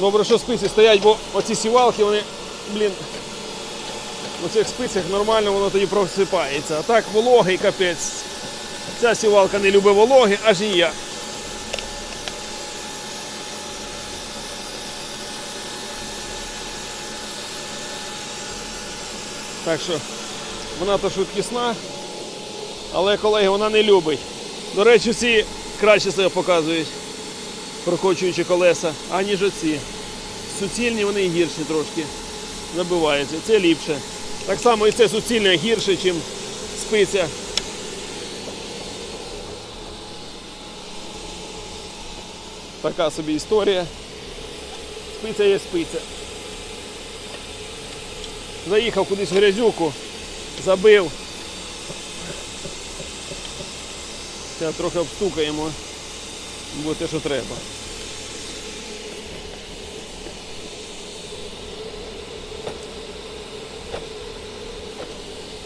Добре, що спиці стоять, бо оці сівалки, вони, блін, у цих спицях нормально воно тоді просипається. А так вологий капець. Ця сівалка не любить вологи, аж і я. Так що вона то швидкісна, але колеги вона не любить. До речі, ці краще себе показують, прокочуючи колеса, аніж оці. Суцільні вони гірші трошки забиваються. Це ліпше. Так само і це суцільне гірше, ніж спиця. Така собі історія. Спиця є спиця. Заїхав кудись в грязюку, забив. Зараз трохи обстукаємо, бо те, що треба.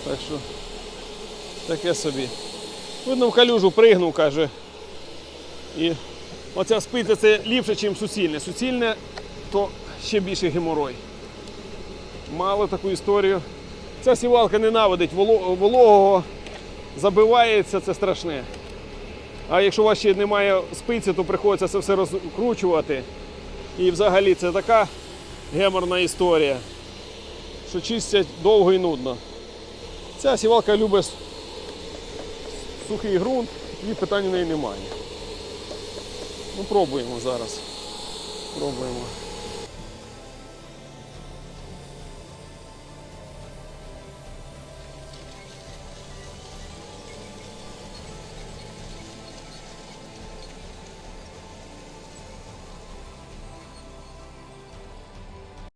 Так що таке собі. Видно, в калюжу пригнув, каже. І оця спиця це ліпше, ніж суцільне. Суцільне то ще більше геморой. Мало таку історію. Ця сівалка ненавидить воло- вологого, забивається, це страшне. А якщо у вас ще немає спиці, то приходиться це все розкручувати. І взагалі це така геморна історія, що чистять довго і нудно. Ця сівалка любить сухий ґрунт, і питань у неї немає. Ну, пробуємо зараз. Пробуємо.